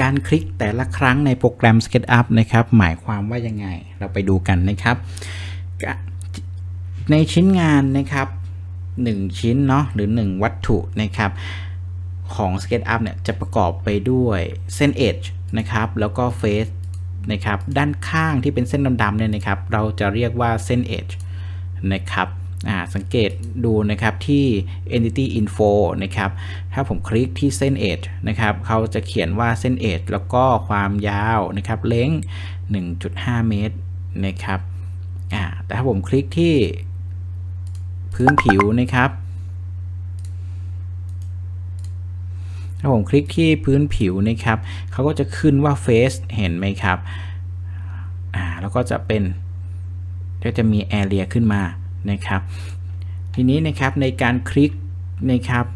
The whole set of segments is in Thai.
การคลิกแต่ละครั้งในโปรแกรม SketchUp นะครับ หมายความว่ายังไง เราไปดูกันนะครับ ในชิ้นงานนะครับ 1 ชิ้นเนาะหรือ 1 วัตถุนะครับของ SketchUp เนี่ยจะประกอบไปด้วยเส้น Edge นะครับ แล้วก็ Face นะครับ ด้านข้างที่เป็นเส้นดำๆเนี่ยนะครับ เราจะเรียกว่าเส้น Edge นะครับ สังเกตดูนะครับที่ entity info นะครับถ้าผมคลิกที่เส้น edge นะครับเขาจะเขียนว่าเส้น edge แล้วก็ความยาวนะครับเลง1.5 เมตรนะครับแต่ถ้าผมคลิกที่พื้นผิวนะครับถ้าผมคลิกที่พื้นผิวนะครับเขาก็จะขึ้นว่า face เห็นไหมครับอ่าแล้วก็จะเป็นก็จะมี area ขึ้นมา นะครับ ทีนี้นะครับในการคลิกนะครับ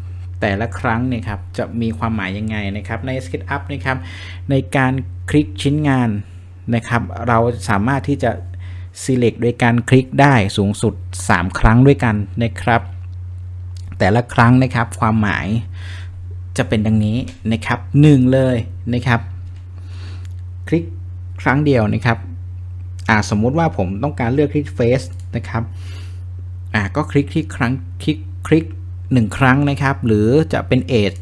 แต่ละครั้งนะครับจะมีความหมายยังไงนะครับใน SketchUp นะครับในการคลิกชิ้นงานนะครับ เราสามารถที่จะ select โดยการคลิกได้สูงสุด 3 ครั้งด้วยกันนะครับ แต่ละครั้งนะครับความหมายจะเป็นดังนี้นะครับ 1 เลยนะครับ คลิกครั้งเดียวนะครับอ่าสมมุติว่าผมต้องการเลือกคลิก Face นะครับ อ่าก็คลิกที่ครั้งคลิกคลิก1ครั้งนะครับ หรือจะเป็น Edge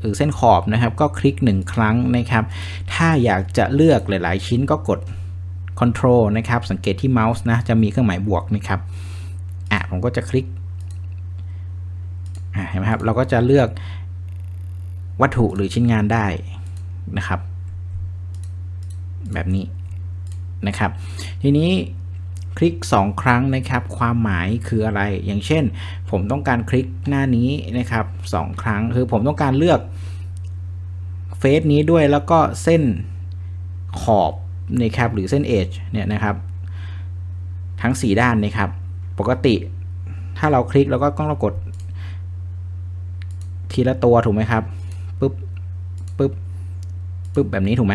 หรือเส้นขอบนะครับ ก็คลิก 1 ครั้งนะครับ ถ้าอยากจะเลือกหลาย ๆ ชิ้นก็กด Control นะครับ สังเกตที่เมาส์นะ จะมีเครื่องหมายบวกนะครับอะผมก็จะคลิกเห็นไหมครับ เราก็จะเลือกวัตถุหรือชิ้นงานได้นะครับ แบบนี้นะครับ ทีนี้ คลิก 2 ครั้งนะครับ ความหมายคืออะไร อย่างเช่น ผมต้องการคลิกหน้านี้นะครับ 2 ครั้ง คือผมต้องการเลือกเฟซนี้ด้วยแล้วก็เส้นขอบนะครับหรือเส้นเอจเนี่ยนะครับ ทั้ง 4 ด้านนะครับ ปกติถ้าเราคลิกแล้วก็ต้องเรากด ทีละตัวถูกไหมครับปึ๊บปึ๊บปึ๊บแบบนี้ถูกไหม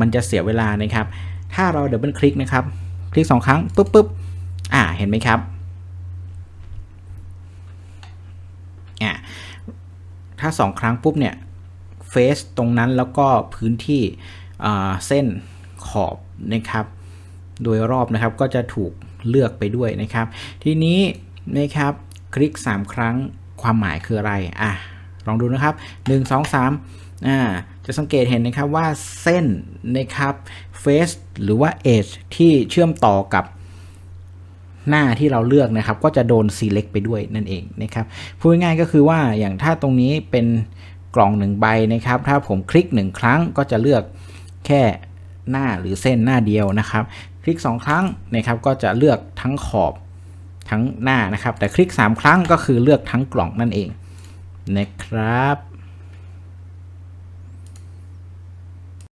มันจะเสียเวลานะครับ ถ้าเราดับเบิลคลิกนะครับ คลิก 2 ครั้งปุ๊บปุ๊บอ่าเห็นไหมครับอ่าถ้า 2 ครั้งปุ๊บเนี่ยเฟซตรงนั้นแล้วก็พื้นที่เส้นขอบนะครับ โดยรอบนะครับก็จะถูกเลือกไปด้วยนะครับ ทีนี้นะครับคลิก 3 ครั้งความหมายคืออะไรอะลองดูนะครับ 1 2 3อ่า จะสังเกตเห็นนะครับว่าเส้นนะครับเฟสหรือว่า edge ที่เชื่อมต่อกับหน้าที่เราเลือกนะครับ ก็จะโดน select ไปด้วยนั่นเองนะครับพูดง่ายก็คือว่าอย่างถ้าตรงนี้เป็นกล่องหนึ่งใบนะครับ ถ้าผมคลิก 1 ครั้งก็จะเลือกแค่หน้าหรือเส้นหน้าเดียวนะครับ คลิก 2 ครั้งนะครับก็จะเลือกทั้งขอบทั้งหน้านะครับ แต่คลิก 3 ครั้งก็คือเลือกทั้งกล่องนั่นเองนะครับ